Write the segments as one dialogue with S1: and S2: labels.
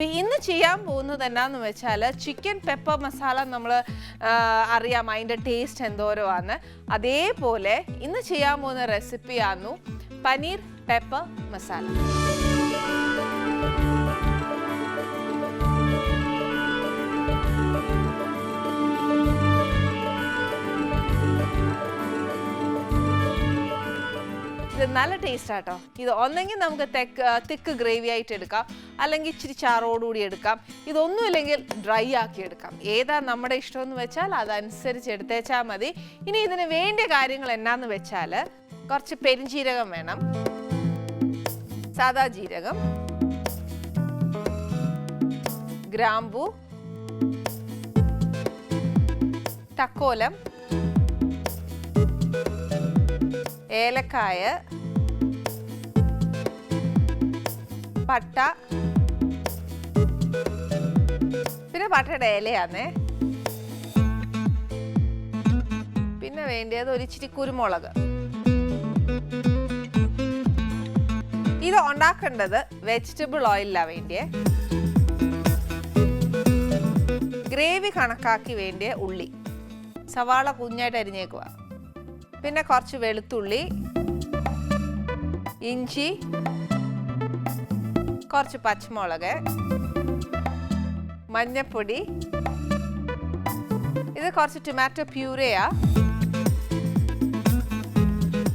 S1: ഇന്ന് ചെയ്യാൻ പോകുന്നത് എന്നാന്ന് വെച്ചാൽ ചിക്കൻ പെപ്പർ മസാല നമ്മൾ അറിയാം അതിന്റെ ടേസ്റ്റ് എന്തോരമാണ് അതേപോലെ ഇന്ന് ചെയ്യാൻ പോകുന്ന റെസിപ്പിയാന്നു പനീർ പെപ്പർ മസാല ഇത് നല്ല ടേസ്റ്റ് ആട്ടോ. ഇത് ഒന്നെങ്കിൽ നമുക്ക് തെക്ക് തിക്ക് ഗ്രേവി ആയിട്ട് എടുക്കാം. അല്ലെങ്കിൽ ഇച്ചിരി ചാറോടുകൂടി എടുക്കാം. ഇതൊന്നുമില്ലെങ്കിൽ ഡ്രൈ ആക്കി എടുക്കാം. ഏതാ നമ്മുടെ ഇഷ്ടമെന്ന് വെച്ചാൽ അതനുസരിച്ച് എടുത്തേച്ചാൽ മതി. ഇനി ഇതിന് വേണ്ട കാര്യങ്ങൾ എന്നാന്ന് വെച്ചാൽ കുറച്ച് പെരിഞ്ജീരകം വേണം. സാദാ ജീരകം. ഗ്രാമ്പു. തക്കോലം. ഏലക്കായ. പട്ട. പിന്നെ പട്ടയുടെ ഇലയാന്നേ. പിന്നെ വേണ്ടിയത് ഒരു ഇച്ചിരി കുരുമുളക്. ഇത് ഉണ്ടാക്കേണ്ടത് വെജിറ്റബിൾ ഓയിലാണ് വേണ്ടിയേ. ഗ്രേവി കണക്കാക്കി വേണ്ടിയ ഉള്ളി. സവാള കുഞ്ഞായിട്ട് അരിഞ്ഞേക്കുക പിന്നെ കുറച്ച് വെളുത്തുള്ളി ഇഞ്ചി കുറച്ച് പച്ചമുളക് മഞ്ഞപ്പൊടി ഇത് കുറച്ച് ടൊമാറ്റോ പ്യൂരയാ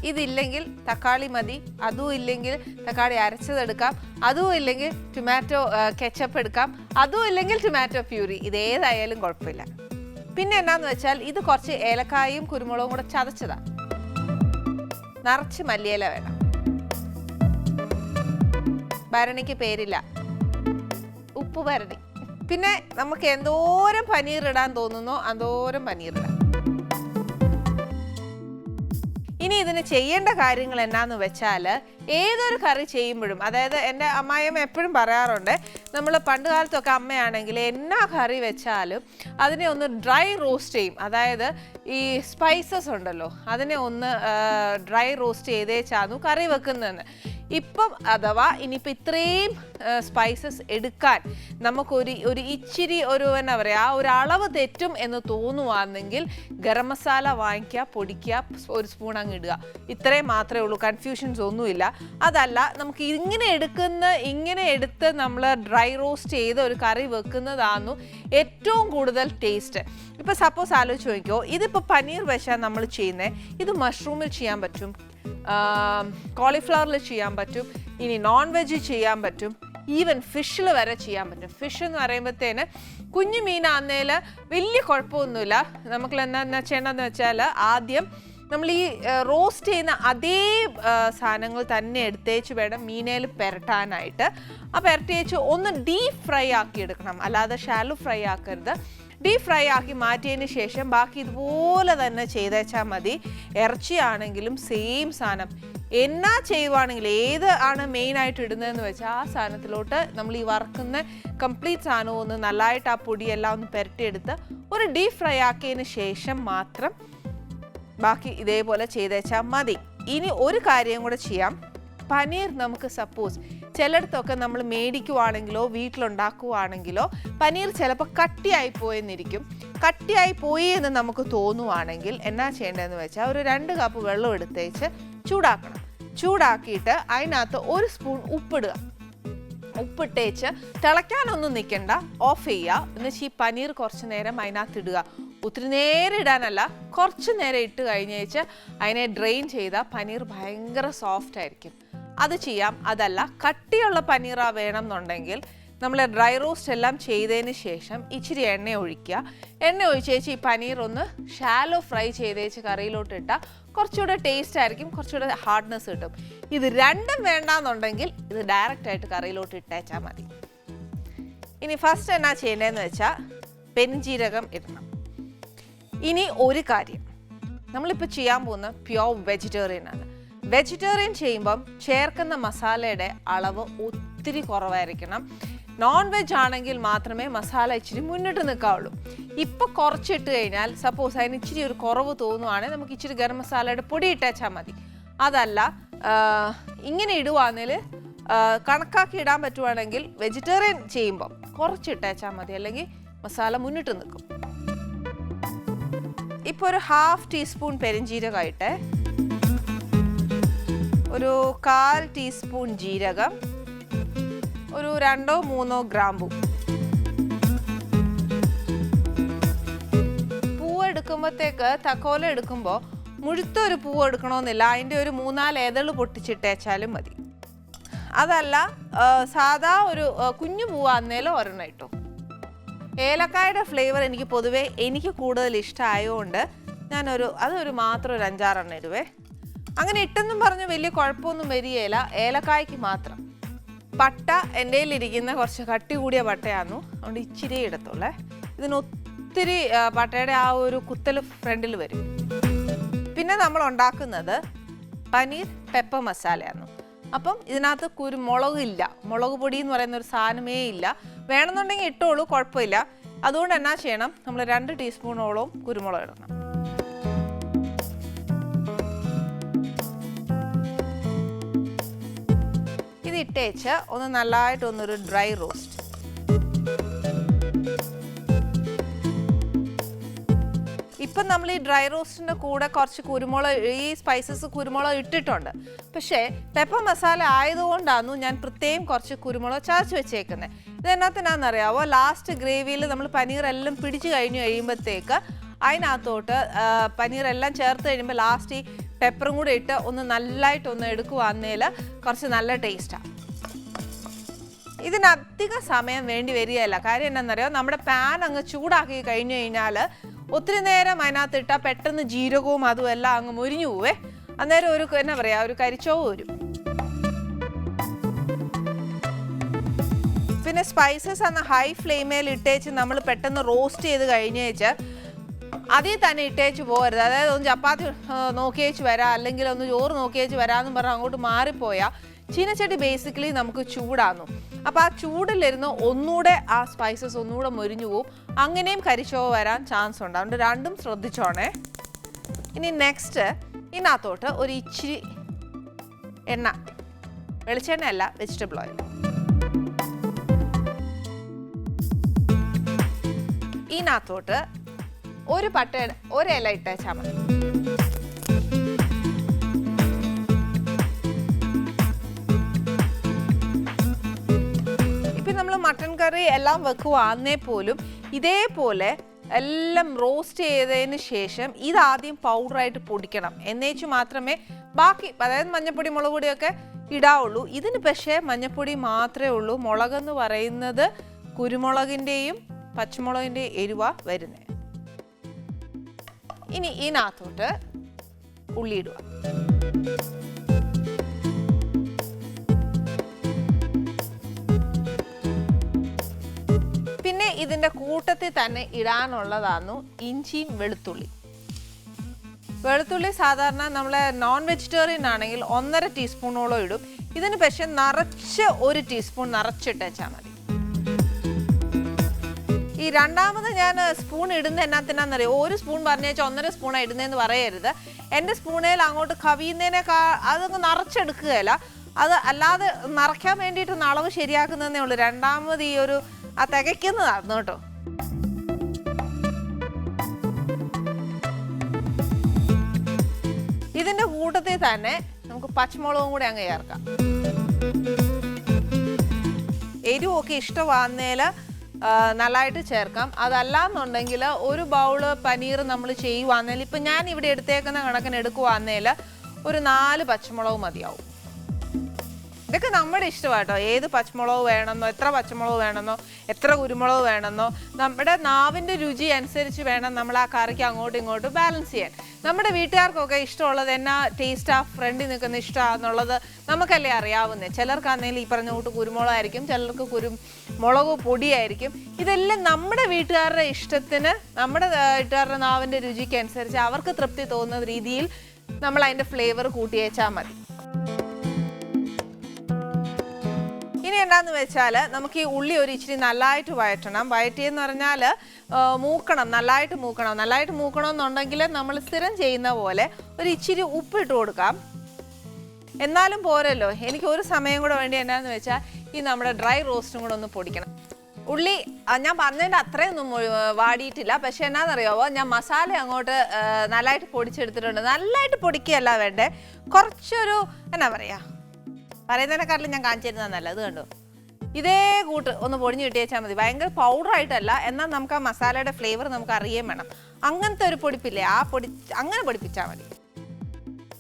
S1: ഇതില്ലെങ്കിൽ തക്കാളി മതി അതും ഇല്ലെങ്കിൽ തക്കാളി അരച്ചതെടുക്കാം അതും ഇല്ലെങ്കിൽ ടൊമാറ്റോ കെച്ചപ്പ് എടുക്കാം അതും ഇല്ലെങ്കിൽ ടൊമാറ്റോ പ്യൂരി ഇത് ഏതായാലും കുഴപ്പമില്ല. പിന്നെ എന്നാന്ന് വെച്ചാൽ ഇത് കുറച്ച് ഏലക്കായും കുരുമുളകും കൂടെ ചതച്ചതാണ് നിറച്ച് മല്ലിയില വേണം. ഭരണിക്ക് പേരില്ല. ഉപ്പ് ഭരണി. പിന്നെ നമുക്ക് എന്തോരം പനീർ ഇടാൻ തോന്നുന്നോ അതോരം പനീർ ഇടാം. ഇനി ഇതിന് ചെയ്യേണ്ട കാര്യങ്ങൾ എന്നാന്ന് വെച്ചാൽ ഏതൊരു കറി ചെയ്യുമ്പോഴും അതായത് എന്റെ അമ്മായിയമ്മ എപ്പോഴും പറയാറുണ്ട് നമ്മൾ പണ്ട് കാലത്തൊക്കെ അമ്മയാണെങ്കിൽ എന്നാ കറി വെച്ചാലും അതിനെ ഒന്ന് ഡ്രൈ റോസ്റ്റ് ചെയ്യും. അതായത് ഈ സ്പൈസസ് ഉണ്ടല്ലോ അതിനെ ഒന്ന് ഡ്രൈ റോസ്റ്റ് ചെയ്തേച്ചാന്നു കറി വെക്കുന്നതെന്ന്. ഇപ്പം അഥവാ ഇനിയിപ്പോൾ ഇത്രയും സ്പൈസസ് എടുക്കാൻ നമുക്കൊരു ഒരു ഇച്ചിരി ഒരു എന്നാ പറയുക ആ ഒരു അളവ് തെറ്റും എന്ന് തോന്നുവാണെങ്കിൽ ഗരം മസാല വാങ്ങിക്കുക പൊടിക്കുക ഒരു സ്പൂൺ അങ്ങ് ഇടുക. ഇത്രയും മാത്രമേ ഉള്ളൂ കൺഫ്യൂഷൻസ് ഒന്നുമില്ല. അതല്ല നമുക്ക് ഇങ്ങനെ എടുക്കുന്ന ഇങ്ങനെ എടുത്ത് നമ്മൾ ഡ്രൈ റോസ്റ്റ് ചെയ്ത് ഒരു കറി വെക്കുന്നതാന്നു ഏറ്റവും കൂടുതൽ ടേസ്റ്റ് ഇപ്പം സപ്പോസ് ആലോചിച്ച് നോക്കിയോ ഇതിപ്പോൾ പനീർ വെച്ചാൽ നമ്മൾ ചെയ്യുന്നത് ഇത് മഷ്റൂമിൽ ചെയ്യാൻ പറ്റും കോളിഫ്ലവറിൽ ചെയ്യാൻ പറ്റും ഇനി നോൺ വെജ് ചെയ്യാൻ പറ്റും ഈവൻ ഫിഷിൽ വരെ ചെയ്യാൻ പറ്റും. ഫിഷ് എന്ന് പറയുമ്പോഴത്തേന് കുഞ്ഞു മീനാന്നേൽ വലിയ കുഴപ്പമൊന്നുമില്ല. നമുക്ക് എന്താ ചെയ്യണമെന്ന് വെച്ചാൽ ആദ്യം നമ്മൾ ഈ റോസ്റ്റ് ചെയ്യുന്ന അതേ സാധനങ്ങൾ തന്നെ എടുത്തേച്ച് വേണം മീനയിൽ പെരട്ടാനായിട്ട്. ആ പെരട്ടിയേച്ച് ഒന്ന് ഡീപ് ഫ്രൈ ആക്കി എടുക്കണം. അല്ലാതെ ഷാലോ ഫ്രൈ ആക്കരുത്. ഡീപ് ഫ്രൈ ആക്കി മാറ്റിയതിന് ശേഷം ബാക്കി ഇതുപോലെ തന്നെ ചെയ്തേച്ചാൽ മതി. ഇറച്ചിയാണെങ്കിലും സെയിം സാധനം എന്നാ ചെയ്യുവാണെങ്കിൽ ഏത് ആണ് മെയിൻ ആയിട്ട് ഇടുന്നതെന്ന് വെച്ചാൽ ആ സാധനത്തിലോട്ട് നമ്മൾ ഈ വറക്കുന്ന കംപ്ലീറ്റ് സാധനവും ഒന്ന് നല്ലതായിട്ട് ആ പൊടിയെല്ലാം ഒന്ന് പുരട്ടിയെടുത്ത് ഒരു ഡീപ് ഫ്രൈ ആക്കിയതിന് ശേഷം മാത്രം ബാക്കി ഇതേപോലെ ചെയ്തേച്ചാൽ മതി. ഇനി ഒരു കാര്യം കൂടെ ചെയ്യാം. പനീർ നമുക്ക് സപ്പോസ് ചിലയിടത്തൊക്കെ നമ്മൾ മേടിക്കുവാണെങ്കിലോ വീട്ടിലുണ്ടാക്കുവാണെങ്കിലോ പനീർ ചിലപ്പോൾ കട്ടിയായി പോയെന്നിരിക്കും. കട്ടിയായി പോയി എന്ന് നമുക്ക് തോന്നുവാണെങ്കിൽ എന്നാ ചെയ്യേണ്ടതെന്ന് വെച്ചാൽ ഒരു രണ്ട് കപ്പ് വെള്ളം എടുത്തേച്ച് ചൂടാക്കണം. ചൂടാക്കിയിട്ട് അതിനകത്ത് ഒരു സ്പൂൺ ഉപ്പിടുക. ഉപ്പിട്ടേച്ച് തിളയ്ക്കാനൊന്നും നിൽക്കണ്ട. ഓഫ് ചെയ്യുക. എന്നുവെച്ചാൽ ഈ പനീർ കുറച്ച് നേരം അതിനകത്ത് ഇടുക. ഒത്തിരി നേരം ഇടാനല്ല കുറച്ച് നേരം ഇട്ട് കഴിഞ്ഞേച്ച് അതിനെ ഡ്രെയിൻ ചെയ്താൽ പനീർ ഭയങ്കര സോഫ്റ്റ് ആയിരിക്കും. അത് ചെയ്യാം. അതല്ല കട്ടിയുള്ള പനീറ വേണം എന്നുണ്ടെങ്കിൽ നമ്മൾ ഡ്രൈ റോസ്റ്റ് എല്ലാം ചെയ്തതിന് ശേഷം ഇച്ചിരി എണ്ണ ഒഴിക്കുക. എണ്ണ ഒഴിച്ചേച്ച് ഈ പനീർ ഒന്ന് ഷാലോ ഫ്രൈ ചെയ്തേച്ച് കറിയിലോട്ട് ഇട്ടാൽ കുറച്ചുകൂടെ ടേസ്റ്റ് ആയിരിക്കും കുറച്ചുകൂടെ ഹാർഡ്നെസ് കിട്ടും. ഇത് രണ്ടും വേണ്ടാന്നുണ്ടെങ്കിൽ ഇത് ഡയറക്റ്റ് ആയിട്ട് കറിയിലോട്ട് ഇട്ടേച്ചാൽ മതി. ഇനി ഫസ്റ്റ് എന്നാ ചെയ്യേണ്ടതെന്ന് വെച്ചാൽ പെൻജീരകം ഇടണം. ഇനി ഒരു കാര്യം. നമ്മളിപ്പോൾ ചെയ്യാൻ പോകുന്ന പ്യോർ വെജിറ്റേറിയൻ ആണ്. വെജിറ്റേറിയൻ ചെയ്യുമ്പം ചേർക്കുന്ന മസാലയുടെ അളവ് ഒത്തിരി കുറവായിരിക്കണം. നോൺ വെജ് ആണെങ്കിൽ മാത്രമേ മസാല ഇച്ചിരി മുന്നിട്ട് നിൽക്കാവുള്ളൂ. ഇപ്പം കുറച്ചിട്ട് കഴിഞ്ഞാൽ സപ്പോസ് അതിന് ഇച്ചിരി ഒരു കുറവ് തോന്നുവാണെങ്കിൽ നമുക്ക് ഇച്ചിരി ഗരം മസാലയുടെ പൊടി ഇട്ടേച്ചാൽ മതി. അതല്ല ഇങ്ങനെ ഇടുവാണെങ്കിൽ കണക്കാക്കി ഇടാൻ പറ്റുവാണെങ്കിൽ വെജിറ്റേറിയൻ ചെയ്യുമ്പം കുറച്ചിട്ടേച്ചാൽ മതി. അല്ലെങ്കിൽ മസാല മുന്നിട്ട് നിൽക്കും. ഇപ്പോൾ ഒരു ഹാഫ് ടീസ്പൂൺ പെരിഞ്ജീരകമായിട്ടെ ഒരു കാൽ ടീസ്പൂൺ ജീരകം ഒരു രണ്ടോ മൂന്നോ ഗ്രാമ്പു. പൂവ് എടുക്കുമ്പോഴത്തേക്ക് തക്കോല എടുക്കുമ്പോൾ മുഴുത്ത ഒരു പൂവ് എടുക്കണമെന്നില്ല. അതിന്റെ ഒരു മൂന്നാൽ ഏതൾ പൊട്ടിച്ചിട്ടേച്ചാലും മതി. അതല്ല സാധാ ഒരു കുഞ്ഞു പൂവ് അന്നേലും ഒരെണ്ണം ഇട്ടു. ഏലക്കായുടെ ഫ്ലേവർ എനിക്ക് പൊതുവേ എനിക്ക് കൂടുതൽ ഇഷ്ടമായതുകൊണ്ട് ഞാനൊരു അതൊരു മാത്രം ഒരു അഞ്ചാറെണ്ണം ഇടുവേ. അങ്ങനെ ഇട്ടെന്നും പറഞ്ഞ് വലിയ കുഴപ്പമൊന്നും വരികയില്ല. ഏലക്കായ്ക്ക് മാത്രം. പട്ട എന്റെ ഇരിക്കുന്ന കുറച്ച് കട്ടി കൂടിയ പട്ടയാന്നു. അതുകൊണ്ട് ഇച്ചിരി ഇടത്തുള്ളേ. ഇതിനൊത്തിരി പട്ടയുടെ ആ ഒരു കുത്തൽ ഫ്രണ്ടിൽ വരും. പിന്നെ നമ്മൾ ഉണ്ടാക്കുന്നത് പനീർ പെപ്പർ മസാലയാണ് അപ്പം ഇതിനകത്ത് കുരുമുളക് ഇല്ല. മുളക് പൊടി എന്ന് പറയുന്ന ഒരു സാധനമേ ഇല്ല. വേണമെന്നുണ്ടെങ്കിൽ ഇട്ടോളൂ കുഴപ്പമില്ല. അതുകൊണ്ട് എന്നാ ചെയ്യണം? നമ്മൾ രണ്ട് ടീസ്പൂണോളം കുരുമുളക് ഇടണം. ഇട്ടേച്ച് ഒന്ന് നല്ലതായിട്ട് ഒന്നൊരു ഡ്രൈ റോസ്റ്റ്. ഇപ്പം നമ്മൾ ഈ ഡ്രൈ റോസ്റ്റിന്റെ കൂടെ കുറച്ച് കുരുമുളക് ഈ സ്പൈസസ് കുരുമുളക് ഇട്ടിട്ടുണ്ട്. പക്ഷേ പെപ്പർ മസാല ആയതുകൊണ്ടാണ് ഞാൻ പ്രത്യേകം കുറച്ച് കുരുമുളക് ചതച്ച് വെച്ചേക്കുന്നത് ഇതെന്നാത്തിനാണെന്നറിയാവോ? ലാസ്റ്റ് ഗ്രേവിയിൽ നമ്മൾ പനീറെല്ലാം പിടിച്ച് കഴിഞ്ഞ് കഴിയുമ്പോഴത്തേക്ക് അതിനകത്തോട്ട് പനീറെല്ലാം ചേർത്ത് കഴിയുമ്പോൾ ലാസ്റ്റ് ഈ പെപ്പറും കൂടെ ഇട്ട് ഒന്ന് നല്ലതായിട്ട് ഒന്ന് എടുക്കുവാന്നേൽ കുറച്ച് നല്ല ടേസ്റ്റാണ് ഇതിനധികം സമയം വേണ്ടി വരികയല്ല. കാര്യം എന്താണെന്നറിയോ നമ്മുടെ പാൻ അങ്ങ് ചൂടാക്കി കഴിഞ്ഞു കഴിഞ്ഞാൽ ഒത്തിരി നേരം അതിനകത്ത് ഇട്ടാൽ പെട്ടെന്ന് ജീരകവും അതും എല്ലാം അങ്ങ് മുരിഞ്ഞു പോവേ. അന്നേരം ഒരു എന്നാ പറയാ? ഒരു കരിച്ചോ വരും. പിന്നെ സ്പൈസസ് അന്ന് ഹൈ ഫ്ലെയിമേൽ ഇട്ടേച്ച് നമ്മൾ പെട്ടെന്ന് റോസ്റ്റ് ചെയ്ത് കഴിഞ്ഞേച്ച് അതിൽ തന്നെ ഇട്ടേച്ച് പോകരുത്. അതായത് ഒന്ന് ചപ്പാത്തി നോക്കിയേച്ച് വരാം അല്ലെങ്കിൽ ഒന്ന് ചോറ് നോക്കിയേച്ച് വരാമെന്നും പറഞ്ഞ് അങ്ങോട്ട് മാറിപ്പോയാൽ ചീനച്ചട്ടി ബേസിക്കലി നമുക്ക് ചൂടാന്നു. അപ്പോൾ ആ ചൂടിലിരുന്ന് ഒന്നുകൂടെ ആ സ്പൈസസ് ഒന്നുകൂടെ മൊരിഞ്ഞു പോവും. അങ്ങനെയും കരിച്ചോ വരാൻ ചാൻസ് ഉണ്ട്. അതുകൊണ്ട് രണ്ടും ശ്രദ്ധിച്ചോണേ. ഇനി നെക്സ്റ്റ് ഇതിനകത്തോട്ട് ഒരു ഇച്ചിരി എണ്ണ. വെളിച്ചെണ്ണ അല്ല വെജിറ്റബിൾ ഓയിൽ ഇതിനകത്തോട്ട് ഒരു പട്ട ഒരു ഇല ഇട്ടേച്ചാൽ മതി. ഇപ്പം നമ്മൾ മട്ടൺ കറി എല്ലാം വെക്കുവാന്നേ പോലും ഇതേപോലെ എല്ലാം റോസ്റ്റ് ചെയ്തതിന് ശേഷം ഇതാദ്യം പൗഡറായിട്ട് പൊടിക്കണം. എന്നേച്ചു മാത്രമേ ബാക്കി അതായത് മഞ്ഞപ്പൊടി മുളക് പൊടിയൊക്കെ ഇടാവുള്ളൂ. ഇതിന് പക്ഷേ മഞ്ഞപ്പൊടി മാത്രമേ ഉള്ളൂ. മുളകെന്ന് പറയുന്നത് കുരുമുളകിന്റെയും പച്ചമുളകിന്റെയും എരിവ വരുന്നത് ഇനി ഇതിനകത്തോട്ട് ഉള്ളി ഇടുക പിന്നെ ഇതിന്റെ കൂട്ടത്തിൽ തന്നെ ഇടാനുള്ളതാന്നു ഇഞ്ചിയും വെളുത്തുള്ളി. വെളുത്തുള്ളി സാധാരണ നമ്മൾ നോൺ വെജിറ്റേറിയൻ ആണെങ്കിൽ ഒന്നര ടീസ്പൂണോളം ഇടും. ഇതിന് പക്ഷെ നിറച്ച് ഒരു ടീസ്പൂൺ നിറച്ചിട്ടേച്ചാൽ മതി. ഈ രണ്ടാമത് ഞാൻ സ്പൂൺ ഇടുന്ന എന്നാത്തിനാന്നറിയോ? ഒരു സ്പൂൺ പറഞ്ഞേച്ചാൽ ഒന്നര സ്പൂണാണ് ഇടുന്നതെന്ന് പറയരുത്. എന്റെ സ്പൂണേൽ അങ്ങോട്ട് കവിയുന്നതിനേക്കാ അതങ്ങ് നിറച്ചെടുക്കുകയല്ല. അത് അല്ലാതെ നിറയ്ക്കാൻ വേണ്ടിയിട്ട് അളവ് ശരിയാക്കുന്നതേ ഉള്ളൂ. രണ്ടാമത് ഈ ഒരു ആ തികയ്ക്കുന്നതായിരുന്നു കേട്ടോ. ഇതിന്റെ കൂട്ടത്തിൽ തന്നെ നമുക്ക് പച്ചമുളകും കൂടെ അങ്ങ് ചേർക്കാം. എരിവൊക്കെ ഇഷ്ടമാകുന്നതിൽ നല്ലതായിട്ട് ചേർക്കാം. അതല്ല എന്നുണ്ടെങ്കിൽ ഒരു ബൗൾ പനീർ നമ്മൾ ചെയ്യുവാന്നേൽ ഇപ്പം ഞാൻ ഇവിടെ എടുത്തേക്കുന്ന കണക്കിന് എടുക്കുവാന്നേൽ ഒരു നാല് പച്ചമുളക് മതിയാവും. ഇതൊക്കെ നമ്മുടെ ഇഷ്ടമാട്ടോ. ഏത് പച്ചമുളക് വേണമെന്നോ എത്ര പച്ചമുളക് വേണമെന്നോ എത്ര കുരുമുളക് വേണമെന്നോ നമ്മുടെ നാവിന്റെ രുചി അനുസരിച്ച് വേണം നമ്മൾ ആ കറിക്ക് അങ്ങോട്ടും ഇങ്ങോട്ടും ബാലൻസ് ചെയ്യാൻ. നമ്മുടെ വീട്ടുകാർക്കൊക്കെ ഇഷ്ടമുള്ളത് എന്നാ ടേസ്റ്റ് ആ ഫ്രണ്ടിൽ നിൽക്കുന്ന ഇഷ്ടമാണെന്നുള്ളത് നമുക്കല്ലേ അറിയാവുന്നത് ചിലർക്കാണെങ്കിൽ ഈ പറഞ്ഞ കൂട്ട് കുരുമുളകായിരിക്കും ചിലർക്ക് കുരു മുളക് പൊടിയായിരിക്കും. ഇതെല്ലാം നമ്മുടെ വീട്ടുകാരുടെ ഇഷ്ടത്തിന് നമ്മുടെ വീട്ടുകാരുടെ നാവിന്റെ രുചിക്കനുസരിച്ച് അവർക്ക് തൃപ്തി തോന്നുന്ന രീതിയിൽ നമ്മൾ അതിന്റെ ഫ്ലേവർ കൂട്ടിയേച്ചാൽ മതി. ഇനി എന്താന്ന് വെച്ചാൽ നമുക്ക് ഈ ഉള്ളി ഒരു ഇച്ചിരി നല്ലതായിട്ട് വഴറ്റണം. വഴറ്റിയെന്ന് പറഞ്ഞാൽ മൂക്കണം നല്ലതായിട്ട് മൂക്കണം. നല്ലതായിട്ട് മൂക്കണമെന്നുണ്ടെങ്കിൽ നമ്മൾ സ്ഥിരം ചെയ്യുന്ന പോലെ ഒരു ഇച്ചിരി ഉപ്പിട്ട് കൊടുക്കാം. എന്നാലും പോരല്ലോ. എനിക്ക് ഒരു സമയം കൂടെ വേണ്ടി എന്നാന്ന് വെച്ചാൽ ഈ നമ്മുടെ ഡ്രൈ റോസ്റ്റും കൂടെ ഒന്ന് പൊടിക്കണം. ഉള്ളി ഞാൻ പറഞ്ഞതിന്റെ അത്രയൊന്നും വാടിയിട്ടില്ല. പക്ഷെ എന്നാണെന്നറിയാവോ ഞാൻ മസാല അങ്ങോട്ട് നല്ലതായിട്ട് പൊടിച്ചെടുത്തിട്ടുണ്ട്. നല്ലതായിട്ട് പൊടിക്കുകയല്ല വേണ്ടേ. കുറച്ചൊരു എന്നാ പറയാ പറയുന്നതിനെക്കാട്ടിലും ഞാൻ കാണിച്ചു തരുന്നത് കണ്ടു കണ്ടോ? ഇതേ കൂട്ട് ഒന്ന് പൊടിഞ്ഞ് കിട്ടിയേച്ചാൽ മതി. ഭയങ്കര പൗഡർ ആയിട്ടല്ല. എന്നാൽ നമുക്ക് ആ മസാലയുടെ ഫ്ലേവർ നമുക്ക് അറിയേം വേണം. അങ്ങനത്തെ ഒരു പൊടിപ്പില്ലേ? ആ പൊടി അങ്ങനെ പൊടിപ്പിച്ചാൽ മതി.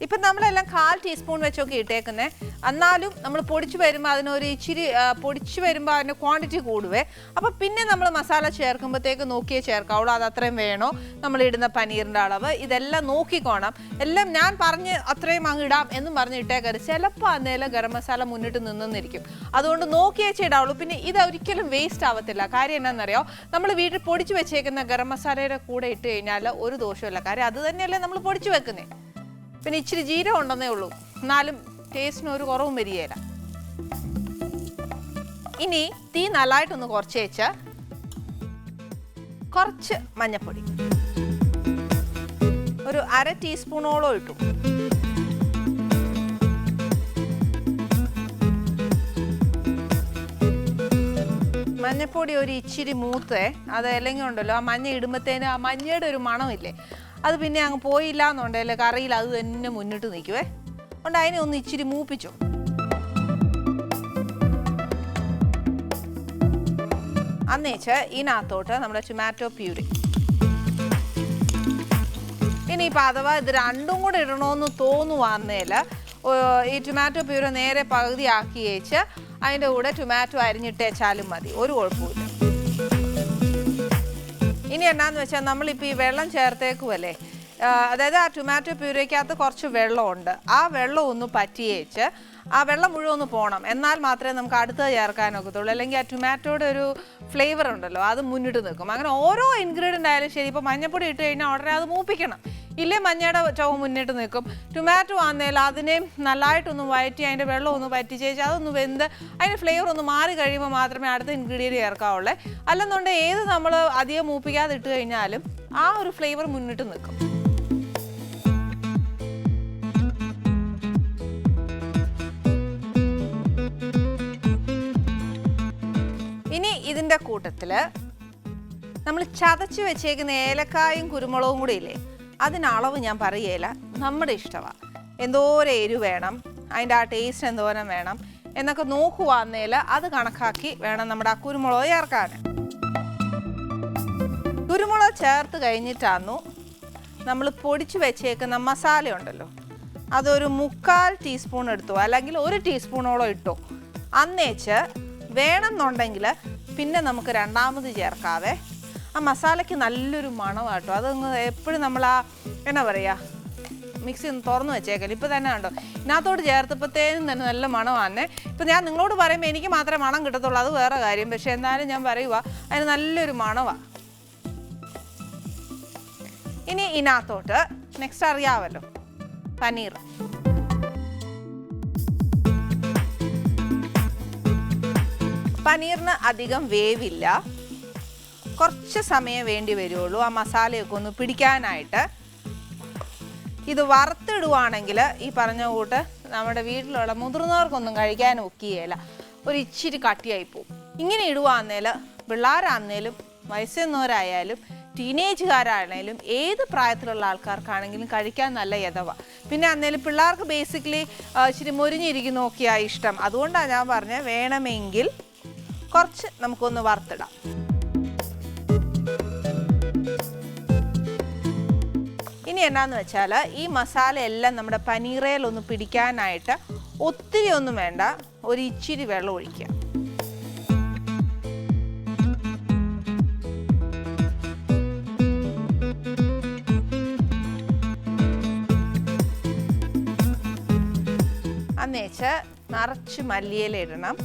S1: ഇപ്പം നമ്മളെല്ലാം കാൽ ടീസ്പൂൺ വെച്ചൊക്കെ ഇട്ടേക്കുന്നത് എന്നാലും നമ്മൾ പൊടിച്ച് വരുമ്പോൾ അതിനൊരു ഇച്ചിരി പൊടിച്ച് വരുമ്പോൾ അതിന്റെ ക്വാണ്ടിറ്റി കൂടുവേ. അപ്പോൾ പിന്നെ നമ്മൾ മസാല ചേർക്കുമ്പോഴത്തേക്ക് നോക്കിയേ ചേർക്കാവുള്ളൂ. അത് അത്രയും വേണോ? നമ്മൾ ഇടുന്ന പനീറിന്റെ അളവ്. ഇതെല്ലാം നോക്കിക്കോണം. എല്ലാം ഞാൻ പറഞ്ഞ് അത്രയും അങ്ങ് ഇടാം എന്നും പറഞ്ഞ് ഇട്ടേക്കരുത്. ചിലപ്പോൾ അന്നേരം ഗരം മസാല മുന്നിട്ട് നിന്നിരിക്കും അതുകൊണ്ട് നോക്കിയേ ഇടാവുള്ളൂ പിന്നെ ഇത് ഒരിക്കലും വേസ്റ്റ് ആവത്തില്ല. കാര്യം എന്നാണെന്നറിയോ നമ്മൾ വീട്ടിൽ പൊടിച്ച് വെച്ചേക്കുന്ന ഗരം മസാലയുടെ കൂടെ ഇട്ട് കഴിഞ്ഞാൽ ഒരു ദോഷമില്ല കാര്യം അത് തന്നെയല്ലേ നമ്മൾ പൊടിച്ച് വെക്കുന്നത് പിന്നെ ഇച്ചിരി ജീരകം ഉണ്ടെന്നേ ഉള്ളൂ. എന്നാലും ടേസ്റ്റിന് ഒരു കുറവും വരികയില്ല. ഇനി തീ നല്ലതായിട്ടൊന്ന് കുറച്ച് വെച്ച് കുറച്ച് മഞ്ഞപ്പൊടി. ഒരു അര ടീസ്പൂണോളം ഇട്ടു. മഞ്ഞപ്പൊടി ഒരു ഇച്ചിരി മൂത്തേ അത് അല്ലെങ്കിൽ ഉണ്ടല്ലോ ആ മഞ്ഞ ഇടുമ്പത്തേന് ആ മഞ്ഞയുടെ ഒരു മണമില്ലേ അത് പിന്നെ അങ്ങ് പോയില്ല എന്നുണ്ടെങ്കിൽ കറിയിൽ അത് തന്നെ മുന്നിട്ട് നിൽക്കുവേ. അതുകൊണ്ട് അതിനെ ഒന്ന് ഇച്ചിരി മൂപ്പിച്ചു. അന്നേച്ച് ഇതിനകത്തോട്ട് നമ്മുടെ ടൊമാറ്റോ പ്യൂരി ഇനിയിപ്പോൾ അഥവാ ഇത് രണ്ടും കൂടെ ഇടണമെന്ന് തോന്നുവാന്നേൽ ഈ ടൊമാറ്റോ പ്യൂരി നേരെ പകുതി ആക്കി വെച്ച് അതിന്റെ കൂടെ ടൊമാറ്റോ അരിഞ്ഞിട്ടേച്ചാലും മതി. ഒരു കുഴപ്പമില്ല ഇനി എന്നാന്ന് വെച്ചാൽ നമ്മളിപ്പോൾ ഈ വെള്ളം ചേർത്തേക്കുമല്ലേ അതായത് ആ ടൊമാറ്റോ പ്യൂരയ്ക്കകത്ത് കുറച്ച് വെള്ളമുണ്ട്. ആ വെള്ളം ഒന്ന് പറ്റിയേച്ച് ആ വെള്ളം മുഴുവൻ ഒന്ന് പോകണം എന്നാൽ മാത്രമേ നമുക്ക് അടുത്തത് ചേർക്കാനൊക്കത്തുള്ളൂ അല്ലെങ്കിൽ ആ ടൊമാറ്റോയുടെ ഒരു ഫ്ലേവർ ഉണ്ടല്ലോ അത് മുന്നിട്ട് നിൽക്കും. അങ്ങനെ ഓരോ ഇൻഗ്രീഡിയന്റ് ആയാലും ശരി ഇപ്പോൾ മഞ്ഞപ്പൊടി ഇട്ട് കഴിഞ്ഞാൽ ഉടനെ അത് മൂപ്പിക്കണം. ഇല്ലേ മഞ്ഞയുടെ ചവ മുന്നിട്ട് നിൽക്കും. ടൊമാറ്റോ ആന്നേൽ അതിനെയും നല്ലതായിട്ടൊന്ന് വയറ്റി അതിന്റെ വെള്ളം ഒന്ന് പറ്റിച്ചേച്ച് അതൊന്ന് വെന്ത് അതിന്റെ ഫ്ലേവർ ഒന്ന് മാറി കഴിയുമ്പോൾ മാത്രമേ അടുത്ത ഇൻഗ്രീഡിയന്റ് ചേർക്കാവുള്ളൂ. അല്ലെന്നുണ്ടെങ്കിൽ ഏത് നമ്മൾ അധികം മൂപ്പിക്കാതെ ഇട്ട് കഴിഞ്ഞാലും ആ ഒരു ഫ്ലേവർ മുന്നിട്ട് നിൽക്കും. ഇതിന്റെ കൂട്ടത്തിൽ നമ്മൾ ചതച്ച് വെച്ചേക്കുന്ന ഏലക്കായും കുരുമുളകും കൂടി ഇല്ലേ? അതിന് അളവ് ഞാൻ പറയുകയില്ല നമ്മുടെ ഇഷ്ടമാണ് എന്തോരം എരിവ് വേണം. അതിന്റെ ആ ടേസ്റ്റ് എന്തോരം വേണം എന്നൊക്കെ നോക്കുവാന്നേൽ അത് കണക്കാക്കി വേണം നമ്മുടെ ആ കുരുമുളക് ചേർക്കാൻ കുരുമുളക് ചേർത്ത് കഴിഞ്ഞിട്ടാന്നു നമ്മൾ പൊടിച്ച് വെച്ചേക്കുന്ന മസാല ഉണ്ടല്ലോ. അതൊരു മുക്കാൽ ടീസ്പൂൺ എടുത്തോ. അല്ലെങ്കിൽ ഒരു ടീസ്പൂണോളം ഇട്ടോ. അന്നേച്ച് വേണമെന്നുണ്ടെങ്കിൽ പിന്നെ നമുക്ക് രണ്ടാമത് ചേർക്കാവേ. ആ മസാലയ്ക്ക് നല്ലൊരു മണമാട്ടോ അതങ്ങ് എപ്പോഴും നമ്മൾ ആ എന്നാ പറയുക മിക്സി ഒന്ന് തുറന്ന് വെച്ചേക്കല്ലോ. ഇപ്പം തന്നെ കണ്ടോ ഇതിനകത്തോട് ചേർത്തപ്പോഴത്തേനും തന്നെ നല്ല മണമാണ് ഇപ്പം ഞാൻ നിങ്ങളോട് പറയുമ്പോൾ എനിക്ക് മാത്രമേ മണം കിട്ടത്തുള്ളൂ അത് വേറെ കാര്യം. പക്ഷെ എന്നാലും ഞാൻ പറയുക അതിന് നല്ലൊരു മണമാണ് ഇനി ഇതിനകത്തോട്ട് നെക്സ്റ്റ് അറിയാമല്ലോ പനീർ. പനീറിന് അധികം വേവില്ല. കുറച്ച് സമയം വേണ്ടി വരുള്ളൂ ആ മസാലയൊക്കെ ഒന്ന് പിടിക്കാനായിട്ട്. ഇത് വറുത്തിടുവാണെങ്കിൽ ഈ പറഞ്ഞ കൂട്ട് നമ്മുടെ വീട്ടിലുള്ള മുതിർന്നവർക്കൊന്നും കഴിക്കാൻ ഒക്കുകയില്ല. ഒരു ഇച്ചിരി കട്ടിയായി പോവും. ഇങ്ങനെ ഇടുവാന്നേൽ പിള്ളേരാന്നേലും വയസ്സെന്നവരായാലും ടീനേജുകാരാണേലും ഏത് പ്രായത്തിലുള്ള ആൾക്കാർക്കാണെങ്കിലും കഴിക്കാൻ നല്ല യഥവ. പിന്നെ അന്നേലും പിള്ളേർക്ക് ബേസിക്കലി ഇച്ചിരി മുരിഞ്ഞിരിക്കുന്നൊക്കെയാണ് ഇഷ്ടം. അതുകൊണ്ടാണ് ഞാൻ പറഞ്ഞത് വേണമെങ്കിൽ കുറച്ച് നമുക്കൊന്ന് വറുത്തിടാം. ഇനി എന്നാന്ന് വെച്ചാൽ ഈ മസാല എല്ലാം നമ്മുടെ പനീറയിൽ ഒന്ന് പിടിക്കാനായിട്ട് ഒത്തിരി ഒന്നും വേണ്ട ഒരു ഇച്ചിരി വെള്ളം ഒഴിക്കുക. അന്നേച്ച് നിറച്ച് മല്ലിയില ഇടണം.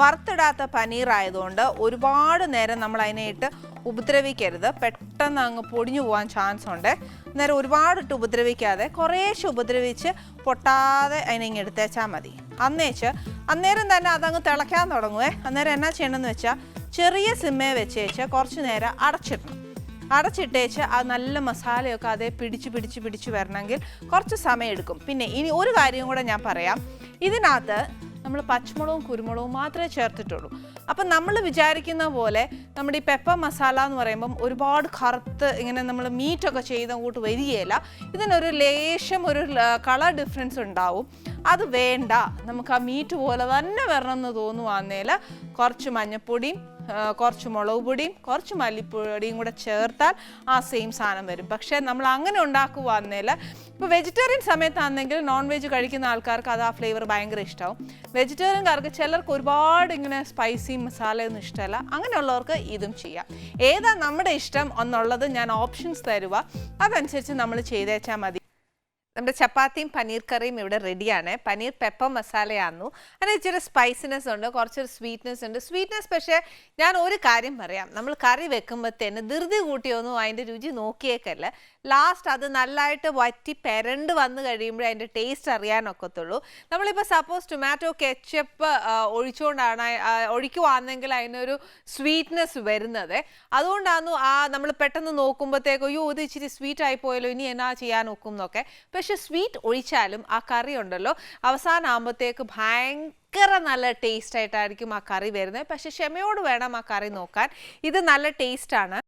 S1: വറുത്തിടാത്ത പനീർ ആയതുകൊണ്ട് ഒരുപാട് നേരം നമ്മൾ അതിനെ ഇട്ട് ഉപദ്രവിക്കരുത്. പെട്ടെന്ന് അങ്ങ് പൊടിഞ്ഞു പോകാൻ ചാൻസ് ഉണ്ട്. നേരം ഒരുപാടിട്ട് ഉപദ്രവിക്കാതെ കുറേശ്ശെ ഉപദ്രവിച്ച് പൊട്ടാതെ അതിനെ ഇങ്ങ് എടുത്തേച്ചാൽ മതി. അന്നേച്ച് അന്നേരം തന്നെ അതങ്ങ് തിളയ്ക്കാൻ തുടങ്ങുവേ. അന്നേരം എന്നാ ചെയ്യണമെന്ന് വെച്ചാൽ ചെറിയ സിമ്മേ വെച്ചേച്ച് കുറച്ച് നേരം അടച്ചിടണം. അടച്ചിട്ടേച്ച് ആ നല്ല മസാലയൊക്കെ അതേ പിടിച്ച് പിടിച്ച് പിടിച്ച് വരണമെങ്കിൽ കുറച്ച് സമയം എടുക്കും. പിന്നെ ഇനി ഒരു കാര്യം കൂടെ ഞാൻ പറയാം. ഇതിനകത്ത് നമ്മൾ പച്ചമുളകും കുരുമുളകും മാത്രമേ ചേർത്തിട്ടുള്ളൂ. അപ്പം നമ്മൾ വിചാരിക്കുന്ന പോലെ നമ്മുടെ ഈ പെപ്പ മസാല എന്ന് പറയുമ്പം ഒരുപാട് കറുത്ത് ഇങ്ങനെ നമ്മൾ മീറ്റൊക്കെ ചെയ്ത് അങ്ങോട്ട് വരികയില്ല. ഇതിനൊരു ലേശം ഒരു കളർ ഡിഫറൻസ് ഉണ്ടാവും. അത് വേണ്ട. നമുക്ക് ആ മീറ്റ് പോലെ തന്നെ വരണം എന്ന് തോന്നുവാന്നേൽ കുറച്ച് മഞ്ഞപ്പൊടിയും കുറച്ച് മുളക് പൊടിയും കുറച്ച് മല്ലിപ്പൊടിയും കൂടെ ചേർത്താൽ ആ സെയിം സാധനം വരും. പക്ഷേ നമ്മൾ അങ്ങനെ ഉണ്ടാക്കുവാന്നേൽ ഇപ്പോൾ വെജിറ്റേറിയൻ സമയത്താണെങ്കിൽ നോൺ വെജ് കഴിക്കുന്ന ആൾക്കാർക്ക് അത് ആ ഫ്ലേവർ ഭയങ്കര ഇഷ്ടമാവും വെജിറ്റേറിയൻകാർക്ക് ചിലർക്ക് ഒരുപാട് ഇങ്ങനെ സ്പൈസി മസാലയൊന്നും ഇഷ്ടമല്ല. അങ്ങനെയുള്ളവർക്ക് ഇതും ചെയ്യാം. ഏതാ നമ്മുടെ ഇഷ്ടം എന്നുള്ളത് ഞാൻ ഓപ്ഷൻസ് തരുക അതനുസരിച്ച് നമ്മൾ ചെയ്തേച്ചാൽ മതി. നമ്മുടെ ചപ്പാത്തിയും പനീർ കറിയും ഇവിടെ റെഡിയാണ് പനീർ പെപ്പർ മസാലയാന്നു അതിന് ഇച്ചിരി സ്പൈസിനെസ് ഉണ്ട് കുറച്ചൊരു സ്വീറ്റ്നെസ് ഉണ്ട്. സ്വീറ്റ്നെസ് പക്ഷേ ഞാൻ ഒരു കാര്യം പറയാം. നമ്മൾ കറി വെക്കുമ്പോഴത്തേന് ധൃതി കൂട്ടിയൊന്നും അതിന്റെ രുചി നോക്കിയേക്കല്ല. ലാസ്റ്റ് അത് നല്ലതായിട്ട് വറ്റി പെരണ്ട് വന്ന് കഴിയുമ്പോഴേ അതിന്റെ ടേസ്റ്റ് അറിയാനൊക്കത്തുള്ളൂ നമ്മളിപ്പോൾ സപ്പോസ് ടൊമാറ്റോ കെച്ചപ്പ് ഒഴിച്ചുകൊണ്ടാണ് ഒഴിക്കുവാണെങ്കിൽ അതിനൊരു സ്വീറ്റ്നെസ് വരുന്നത്. അതുകൊണ്ടാണ് ആ നമ്മൾ പെട്ടെന്ന് നോക്കുമ്പോഴത്തേക്ക് അയ്യോ ഇത് ഇച്ചിരി സ്വീറ്റ് ആയി പോയല്ലോ ഇനി എന്നാ ചെയ്യാൻ നോക്കും എന്നൊക്കെ. പക്ഷെ സ്വീറ്റ് ഒഴിച്ചാലും ആ കറി ഉണ്ടല്ലോ. അവസാനം ആകുമ്പോഴത്തേക്ക് ഭയങ്കര നല്ല ടേസ്റ്റ് ആയിട്ടായിരിക്കും ആ കറി വരുന്നത്. പക്ഷെ ക്ഷമയോട് വേണം ആ കറി നോക്കാൻ. ഇത് നല്ല ടേസ്റ്റ് ആണ്.